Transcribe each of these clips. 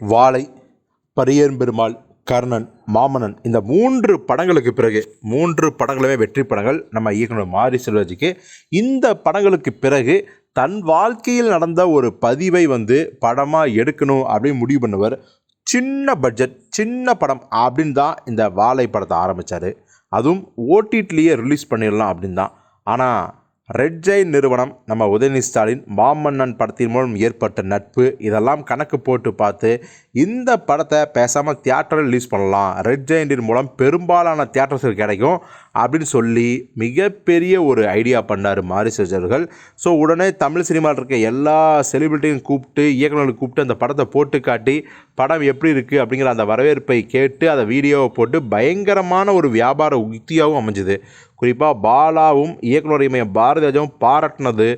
வாழை பரியன் பெருமாள் கர்ணன் மாமன்னன் இந்த மூன்று படங்களுக்கு பிறகு மூன்று படங்களுமே வெற்றி படங்கள் நம்ம இயக்குனர் மாரி செல்வராஜுக்கு இந்த படங்களுக்கு பிறகு தன் வாழ்க்கையில் நடந்த ஒரு பதிவை வந்து படமாக எடுக்கணும் அப்படின்னு முடிவு பண்ணவர் சின்ன பட்ஜெட் சின்ன படம் அப்படின்னு தான் இந்த வாழை படத்தை ஆரம்பித்தார் அதுவும் ஓடிடிலேயே ரிலீஸ் பண்ணிடலாம் அப்படின்னு தான். ஆனால் ரெட் ஜெயின் நிறுவனம் நம்ம உதயநிதி ஸ்டாலின் மாமன்னன் படத்தின் மூலம் ஏற்பட்ட நட்பு இதெல்லாம் கணக்கு போட்டு பார்த்து இந்த படத்தை பேசாமல் தியேட்டரில் ரிலீஸ் பண்ணலாம். ரெட் ஜெயின்டின் மூலம் பெரும்பாலான தியேட்டர்ஸுக்கு கிடைக்கும் அப்படின்னு சொல்லி மிகப்பெரிய ஒரு ஐடியா பண்ணார் மாரிசேஜ் அவர்கள். ஸோ உடனே தமிழ் சினிமாவில் இருக்க எல்லா செலிபிரிட்டியும் கூப்பிட்டு இயக்குநர்களுக்கு கூப்பிட்டு அந்த படத்தை போட்டு காட்டி படம் எப்படி இருக்குது அப்படிங்கிற அந்த வரவேற்பை கேட்டு அதை வீடியோவை போட்டு பயங்கரமான ஒரு வியாபார உக்தியாகவும் அமைஞ்சுது. குறிப்பாக பாலாவும் இயக்குனர் இமயம் பாரதிராஜாவும் பாராட்டினது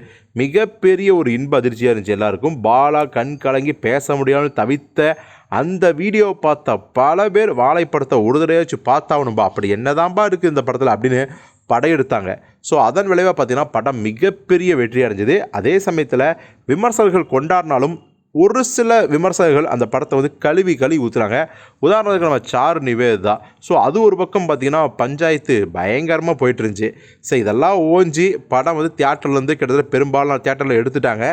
மிகப்பெரிய ஒரு இன்ப அதிர்ச்சியாக இருந்துச்சு எல்லாருக்கும். பாலா கண் கலங்கி பேச முடியாமல் தவித்த அந்த வீடியோவை பார்த்த பல பேர் வாழைப்படத்தை ஒரு தடவை வச்சு பார்த்தாவணும்பா அப்படி என்னதான்பா இருக்குது இந்த படத்தில் அப்படின்னு படையெடுத்தாங்க. ஸோ அதன் விளைவாக பார்த்தீங்கன்னா படம் மிகப்பெரிய வெற்றி அடைஞ்சது அதே சமயத்தில் விமர்சகர்கள் கொண்டாடினாலும் ஒரு சில விமர்சகர்கள் அந்த படத்தை வந்து கழுவி கழுவி ஊற்றுறாங்க உதாரணத்துக்கு நம்ம சாரு நிவேதா ஸோ அது ஒரு பக்கம் பார்த்திங்கன்னா பஞ்சாயத்து பயங்கரமாக போயிட்டு இருந்துச்சு ஸோ இதெல்லாம் ஓஞ்சி படம் வந்து தியேட்டர்லேருந்து கிட்டத்தட்ட பெரும்பாலான தியேட்டரில் எடுத்துட்டாங்க.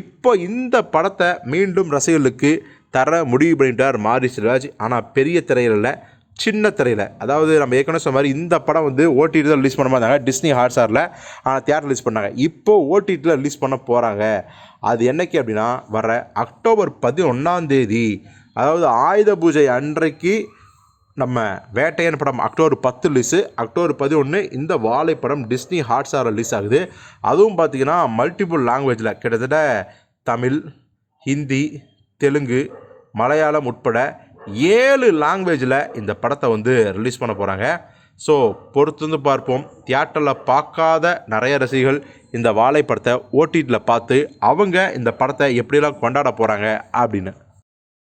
இப்போ இந்த படத்தை மீண்டும் ரசிகர்களுக்கு தர முடிவு பண்ணிட்டார் மாரி செல்வராஜ் ஆனால் பெரிய திரையில் இல்லை சின்ன திரையில். அதாவது நம்ம ஏற்கனவே சொன்ன மாதிரி இந்த படம் வந்து ஓடிடி தான் ரிலீஸ் பண்ண மாதிரி டிஸ்னி ஹாட்ஸ்டாரில் ஆனால் தியேட்டர் ரிலீஸ் பண்ணாங்க. இப்போ ஓடிடியில் ரிலீஸ் பண்ண போகிறாங்க அது என்னைக்கு அப்படின்னா வர அக்டோபர் பதினொன்றாம் தேதி. அதாவது ஆயுத பூஜை அன்றைக்கு நம்ம வேட்டையன் படம் அக்டோபர் பத்து ரிலீஸு அக்டோபர் பதினொன்று இந்த வாழை படம் டிஸ்னி ஹாட்ஸ்டார் ரிலீஸ் ஆகுது. அதுவும் பார்த்திங்கன்னா மல்டிபிள் லாங்குவேஜில் கிட்டத்தட்ட தமிழ் ஹிந்தி தெலுங்கு மலையாளம் உட்பட ஏழு லாங்குவேஜில் இந்த படத்தை வந்து ரிலீஸ் பண்ண போகிறாங்க ஸோ பொறுத்து வந்து பார்ப்போம். தியேட்டரில் பார்க்காத நிறைய ரசிகர்கள் இந்த வாழை படத்தை ஓடிடியில் பார்த்து அவங்க இந்த படத்தை எப்படியெல்லாம் கொண்டாட போகிறாங்க அப்படின்னு.